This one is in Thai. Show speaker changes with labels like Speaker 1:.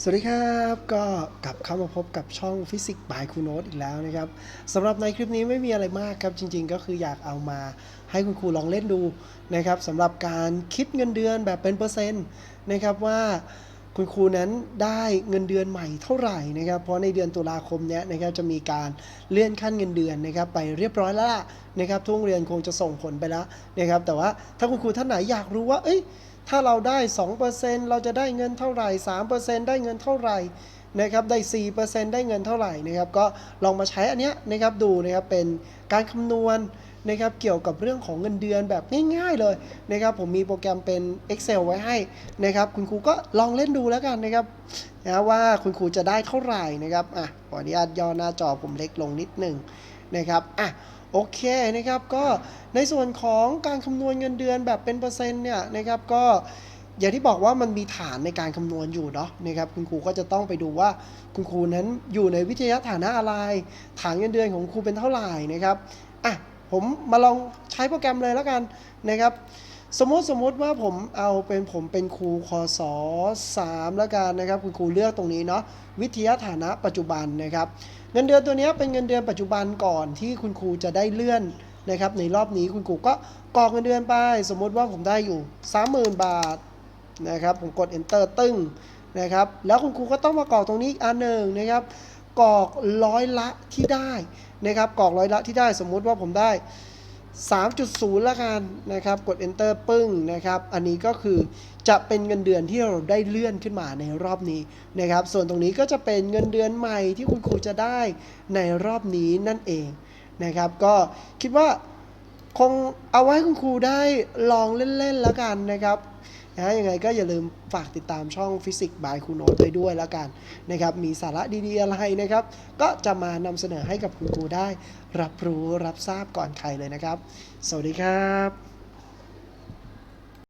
Speaker 1: สวัสดีครับก็กลับเข้ามาพบกับช่องฟิสิกส์บายครูโนตอีกแล้วนะครับสำหรับในคลิปนี้ไม่มีอะไรมากครับจริง ๆ ก็คืออยากเอามาให้คุณครูลองเล่นดูนะครับสำหรับการคิดเงินเดือนแบบเป็นเปอร์เซ็นต์นะครับว่าคุณครูนั้นได้เงินเดือนใหม่เท่าไหร่นะครับ เพราะในเดือนตุลาคมเนี้ยนะครับจะมีการเลื่อนขั้นเงินเดือนนะครับไปเรียบร้อยแล้วล่ะนะครับทุกโรงเรียนคงจะส่งผลไปแล้วนะครับแต่ว่าถ้าคุณครูท่านไหนอยากรู้ว่าเอ้ย ถ้าเราได้ 2%เราจะได้เงินเท่าไหร่ 3%ได้เงินเท่าไหร่นะครับได้ 4%ได้เงินเท่าไหร่นะครับ ก็ลองมาใช้อันเนี้ยนะครับดูนะครับเป็นการคำนวณนะครับเกี่ยวกับเรื่องของเงินเดือนแบบง่ายๆเลยนะครับผมมีโปรแกรมเป็น Excel ไว้ให้นะครับ คุณครูก็ลองเล่นดูแล้วกันนะครับนะว่าคุณครูจะได้เท่าไหร่นะครับอะขออนุญาตย่อหน้าจอผมเล็กลงนิดหนึ่ง นะครับอะโอเคนะครับก็ในส่วนของการคำนวณเงินเดือนแบบเป็นเปอร์เซ็นต์เนี่ยนะครับก็อย่างที่บอกว่ามันมีฐานในการคำนวณอยู่เนาะนะครับคุณครูก็จะต้องไปดูว่าคุณครูนั้นอยู่ในวิทยาฐานะอะไร ฐานเงินเดือนของครูเป็นเท่าไหร่นะครับ ผมมาลองใช้โปรแกรมเลยแล้วกันนะครับ สมมติสมมติว่าผมเอาเป็นผมเป็นครูคศ3แล้วกันนะครับ คุณครูเลือกตรงนี้เนาะวิทยาฐานะปัจจุบันนะครับ เงินเดือนตัวนี้เป็นเงินเดือนปัจจุบันก่อนที่คุณครูจะได้เลื่อนนะครับ ในรอบนี้คุณครูก็กรอกเงินเดือนไป สมมุติว่าผมได้อยู่ 30,000 บาทนะครับ ผมกด enter ตึ้งนะครับ แล้วคุณครูก็ต้องมากรอกตรงนี้อีกอันหนึ่งนะครับ กรอกร้อยละที่ได้นะครับกรอกร้อยละที่ได้สมมุติว่าผมได้ 3.0 ละกันนะครับ กด enter ปึ้งนะครับ อันนี้ก็คือจะเป็นเงินเดือนที่เราได้เลื่อนขึ้นมาในรอบนี้นะครับ ส่วนตรงนี้ก็จะเป็นเงินเดือนใหม่ที่คุณครูจะได้ในรอบนี้นั่นเองนะครับ ก็คิดว่าคงเอาไว้ให้คุณครูได้ลองเล่นๆแล้วกันนะครับ นะยังไงก็อย่าลืมฝากติดตามช่องฟิสิกส์บายคุณโนตไปด้วยแล้วกันนะครับมีสาระดีๆอะไรนะครับ ก็จะมานำเสนอให้กับคุณครูได้ รับรู้รับทราบก่อนใครเลยนะครับ สวัสดีครับ